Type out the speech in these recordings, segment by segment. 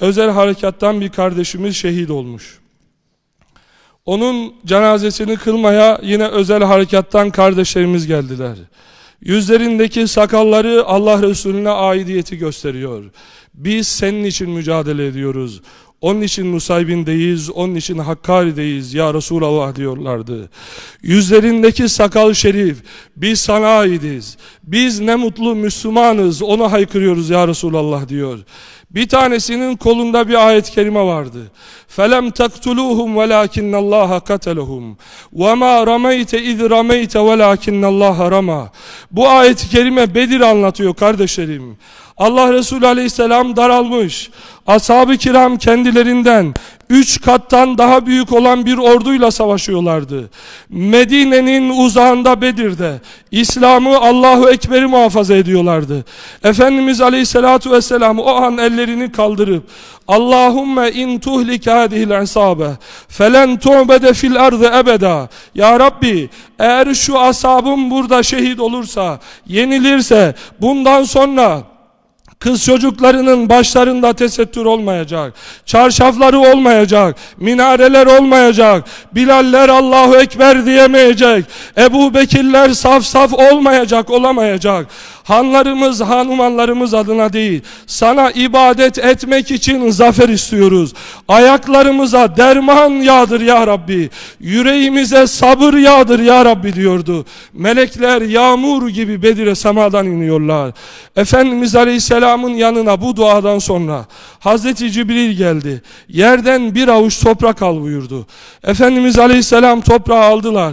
özel harekattan bir kardeşimiz şehit olmuş. Onun cenazesini kılmaya yine özel harekattan kardeşlerimiz geldiler. Yüzlerindeki sakalları Allah Resulüne aidiyeti gösteriyor. Biz senin için mücadele ediyoruz. Onun için Nusaybin'deyiz, onun için Hakkari'deyiz ya Resulallah diyorlardı. Yüzlerindeki sakal şerif, biz sana aidiz. Biz ne mutlu Müslümanız, onu haykırıyoruz ya Resulallah diyor. Bir tanesinin kolunda bir ayet-i kerime vardı. فَلَمْ تَقْتُلُوهُمْ وَلَاكِنَّ اللّٰهَ قَتَلَهُمْ وَمَا رَمَيْتَ اِذْ رَمَيْتَ وَلَاكِنَّ اللّٰهَ رَمَى Bu ayet-i kerime Bedir anlatıyor kardeşlerim. Allah Resulü aleyhisselam daralmış. Ashab-ı kiram kendilerinden üç kattan daha büyük olan bir orduyla savaşıyorlardı. Medine'nin uzağında Bedir'de İslam'ı Allahu Ekber'i muhafaza ediyorlardı. Efendimiz Aleyhisselatu Vesselam o an ellerini kaldırıp Allahümme in tuhlik hadihil isabe felen tu'bede fil ardı ebeda Ya Rabbi eğer şu asabım burada şehit olursa yenilirse bundan sonra Kız çocuklarının başlarında tesettür olmayacak. Çarşafları olmayacak. Minareler olmayacak. Bilaller Allahu Ekber diyemeyecek. Ebu Bekirler saf saf olmayacak, olamayacak. Hanlarımız, hanumanlarımız adına değil. Sana ibadet etmek için zafer istiyoruz. Ayaklarımıza derman yağdır ya Rabbi. Yüreğimize sabır yağdır ya Rabbi diyordu. Melekler yağmur gibi Bedir'e semadan iniyorlar. Efendimiz Aleyhisselam'ın yanına bu duadan sonra Hazreti Cibril geldi. Yerden bir avuç toprak al buyurdu. Efendimiz Aleyhisselam toprağı aldılar.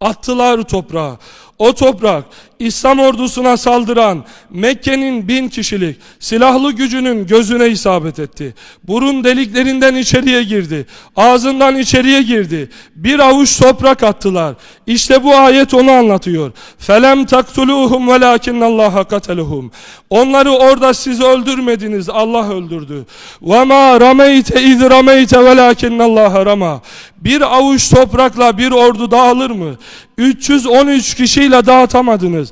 Attılar toprağa. O toprak İslam ordusuna saldıran Mekke'nin bin kişilik silahlı gücünün gözüne isabet etti. Burun deliklerinden içeriye girdi. Ağzından içeriye girdi. Bir avuç toprak attılar. İşte bu ayet onu anlatıyor. Felem taktuluhum velakinnallaha kateluhum. Onları orada siz öldürmediniz. Allah öldürdü. Ve ma rameyte iz rameyte velakinnallaha rama. Bir avuç toprakla bir ordu dağılır mı? 313 kişiyle dağıtamadınız.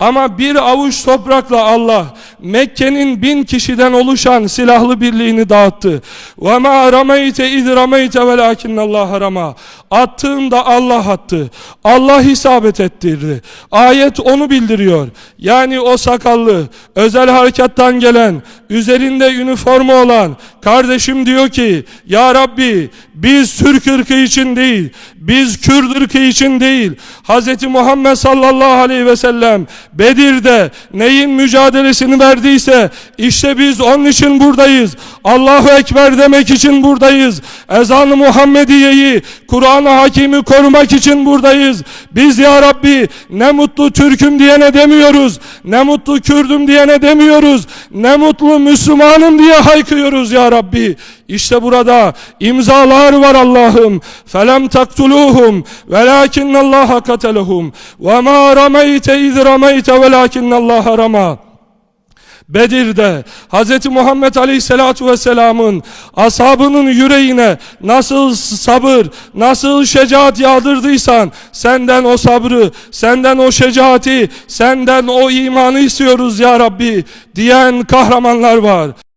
Ama bir avuç toprakla Allah Mekke'nin bin kişiden oluşan silahlı birliğini dağıttı. Ve ma rameyte iz rameyte velakinnallaha rama. Attığında Allah attı. Allah isabet ettirdi. Ayet onu bildiriyor. Yani o sakallı, özel harekattan gelen, üzerinde üniforma olan kardeşim diyor ki, Ya Rabbi biz Türk ırkı için değil, biz Kürt ırkı için değil, Hz. Muhammed sallallahu aleyhi ve sellem Bedir'de neyin mücadelesini verdiyse, işte biz onun için buradayız. Allahu Ekber demek için buradayız. Ezan-ı Muhammediye'yi, Kur'an-ı Hakim'i korumak için buradayız. Biz ya Rabbi ne mutlu Türk'üm diyene demiyoruz. Ne mutlu Kürd'üm diyene demiyoruz. Ne mutlu Müslümanım diye haykırıyoruz ya Rabbi. İşte burada imzalar var Allah'ım. Felem taktuluhum velakinnallaha katelehum ve ma rameyte iz rameyte velakinnallaha rama. Bedir'de Hz. Muhammed Aleyhisselatu Vesselam'ın ashabının yüreğine nasıl sabır, nasıl şecaat yağdırdıysan senden o sabrı, senden o şecaati, senden o imanı istiyoruz ya Rabbi diyen kahramanlar var.